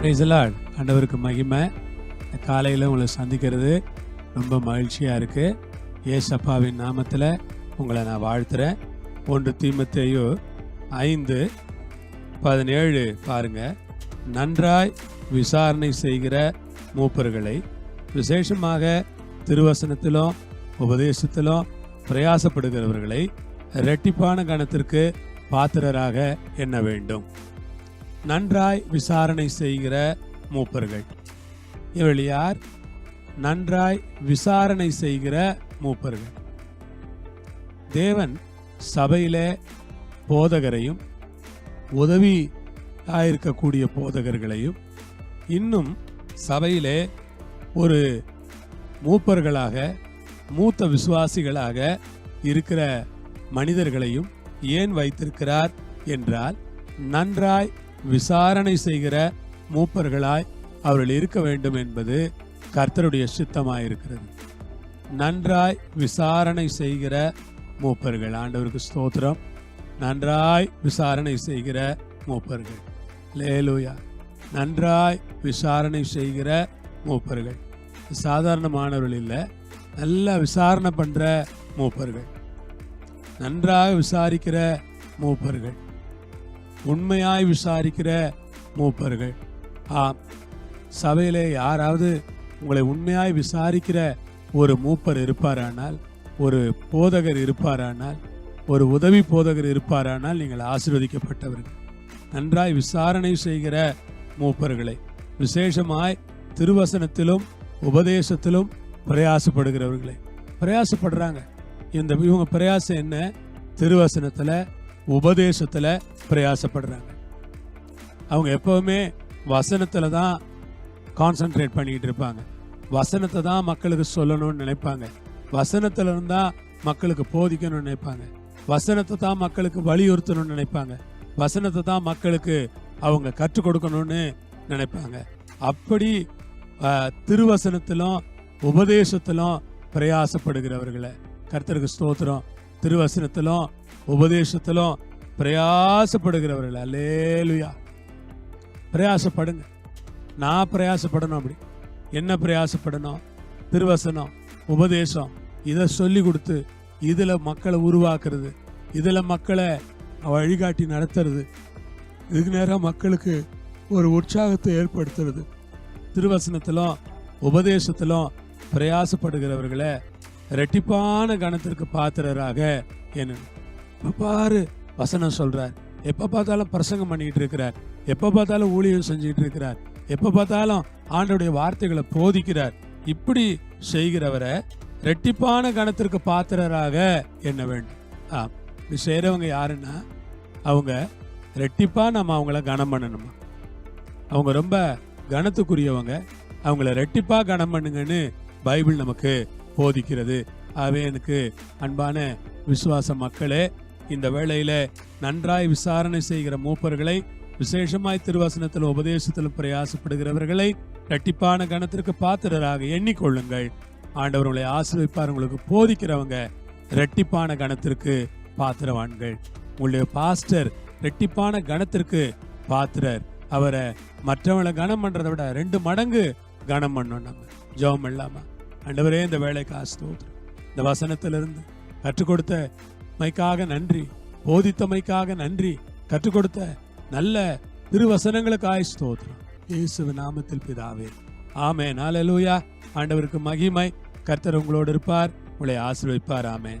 பிரைசலாட் ஆண்டவருக்கு மகிமை. இந்த காலையில் உங்களை சந்திக்கிறது ரொம்ப மகிழ்ச்சியாக இருக்குது ஏசப்பாவின் நாமத்தில் உங்களை நான் வாழ்த்துறேன். ஒன்று தீமத்தையோ ஐந்து பதினேழு பாருங்கள் நன்றாய் விசாரணை செய்கிற மூப்பர்களை விசேஷமாக திருவசனத்திலும் உபதேசத்திலும் பிரயாசப்படுகிறவர்களை இரட்டிப்பான கணத்திற்கு பாத்திரராக எண்ண வேண்டும். நன்றாய் விசாரணை செய்கிற மூப்பர்கள். இவர்கள் யார் நன்றாய் விசாரணை செய்கிற மூப்பர்கள். தேவன் சபையில் போதகரையும் உதவி இருக்கக்கூடிய போதகர்களையும் இன்னும் சபையிலே ஒரு மூப்பர்களாக மூத்த விசுவாசிகளாக இருக்கிற மனிதர்களையும் ஏன் வைத்திருக்கிறார் என்றால் நன்றாய் விசாரணை செய்கிற மூப்பர்களாய் அவர்கள் இருக்க வேண்டும் என்பது கர்த்தருடைய சித்தமாயிருக்கிறது. நன்றாய் விசாரணை செய்கிற மூப்பர்கள். ஆண்டவருக்கு ஸ்தோத்திரம். நன்றாய் விசாரணை செய்கிற மூப்பர்கள். லேலூயா நன்றாய் விசாரணை செய்கிற மூப்பர்கள். சாதாரணமானவர்கள் இல்லை. நல்லா விசாரணை பண்ணுற மூப்பர்கள். நன்றாக விசாரிக்கிற மூப்பர்கள். உண்மையாய் விசாரிக்கிற மூப்பர்கள். ஆம் சபையிலே யாராவது உங்களை உண்மையாய் விசாரிக்கிற ஒரு மூப்பர் இருப்பாரானால் ஒரு போதகர் இருப்பாரானால் ஒரு உதவி போதகர் இருப்பாரானால் நீங்கள் ஆசிர்வதிக்கப்பட்டவர்கள். நன்றாய் விசாரணை செய்கிற மூப்பர்களை விசேஷமாய் திருவசனத்திலும் உபதேசத்திலும் பிரயாசப்படுகிறவர்களை. பிரயாசப்படுறாங்க. இந்த இவங்க பிரயாசம் என்ன? திருவசனத்தில் உபதேசத்துல பிரயாசப்படுறாங்க. அவங்க எப்பவுமே வசனத்துல தான் கான்சென்ட்ரேட் பண்ணிக்கிட்டு இருப்பாங்க. வசனத்தை தான் மக்களுக்கு சொல்லணும்னு நினைப்பாங்க. வசனத்துல இருந்தா மக்களுக்கு போதிக்கணும்னு நினைப்பாங்க. வசனத்தை தான் மக்களுக்கு வலியுறுத்தணும்னு நினைப்பாங்க. வசனத்தை தான் மக்களுக்கு அவங்க கற்றுக் கொடுக்கணும்னு நினைப்பாங்க. அப்படி ஆஹ், திருவசனத்திலும் உபதேசத்திலும் பிரயாசப்படுகிறவர்களை கர்த்தருக்கு ஸ்தோத்திரம். திருவசனத்திலும் உபதேசத்திலும் பிரயாசப்படுகிறவர்கள். அல்லேலுயா. பிரயாசப்படுங்க. நான் பிரயாசப்படணும் அப்படி. என்ன பிரயாசப்படணும்? திருவசனம் உபதேசம். இதை சொல்லி கொடுத்து இதில் மக்களை உருவாக்குறது. இதில் மக்களை வழிகாட்டி நடத்துறது. இதுக்கு நேரம் மக்களுக்கு ஒரு உற்சாகத்தை ஏற்படுத்துறது. திருவசனத்திலும் உபதேசத்திலும் பிரயாசப்படுகிறவர்களை ரெட்டிப்பான கணத்திற்கு பாத்திரராக என்ன பாரு வசனம் சொல்கிறார் எப்போ பார்த்தாலும் பிரசங்கம் பண்ணிக்கிட்டு இருக்கிறார். எப்போ பார்த்தாலும் ஊழியம் செஞ்சுக்கிட்டு இருக்கிறார். எப்போ பார்த்தாலும் ஆண்டோடைய வார்த்தைகளை போதிக்கிறார். இப்படி செய்கிறவரை ரெட்டிப்பான கணத்திற்கு பாத்திரராக எண்ண வேண்டும். ஆ இப்படி செய்கிறவங்க யாருன்னா அவங்க ரெட்டிப்பாக நம்ம அவங்கள கனம் பண்ணணுமா? அவங்க ரொம்ப கனத்துக்குரியவங்க. அவங்கள ரெட்டிப்பாக கனம் பண்ணுங்கன்னு பைபிள் நமக்கு போதிக்கிறது. ஆகவே எனக்கு அன்பான விசுவாச மக்களே இந்த வேளையில நன்றாய் விசாரணை செய்கிற மூப்பர்களை விசேஷமாய் திருவசனத்தில் உபதேசத்திலும் பிரயாசப்படுகிறவர்களை கட்டிப்பான கணத்திற்கு பாத்திரராக எண்ணிக்கொள்ளுங்கள். ஆண்டவர் உங்களை ஆசீர்வதிப்பார் உங்களுக்கு போதிக்கிறவங்க ரெட்டிப்பான கணத்திற்கு பாத்திரவான்கள். உங்களுடைய பாஸ்டர் ரெட்டிப்பான கணத்திற்கு பாத்திரர். அவரை மற்றவங்களை கனம் பண்றதை விட ரெண்டு மடங்கு கனம் பண்ணோம் நம்ம. ஜெபம் இல்லாம ஆண்டவரே இந்த வேலைக்கு ஆஸ்தோத்திரம் இந்த வசனத்திலிருந்து கற்றுக் கொடுத்த மைக்காக நன்றி. போதித்தமைக்காக நன்றி. கற்றுக் கொடுத்த நல்ல திருவசனங்களுக்காய் ஸ்தோத்திரம். இயேசுவ நாமத்தில் பிதாவே. ஆமே நாலலூயா ஆண்டவருக்கு மகிமை. கர்த்தர் உங்களோடு இருப்பார். உங்களை ஆசீர்வதிப்பார். ஆமேன்.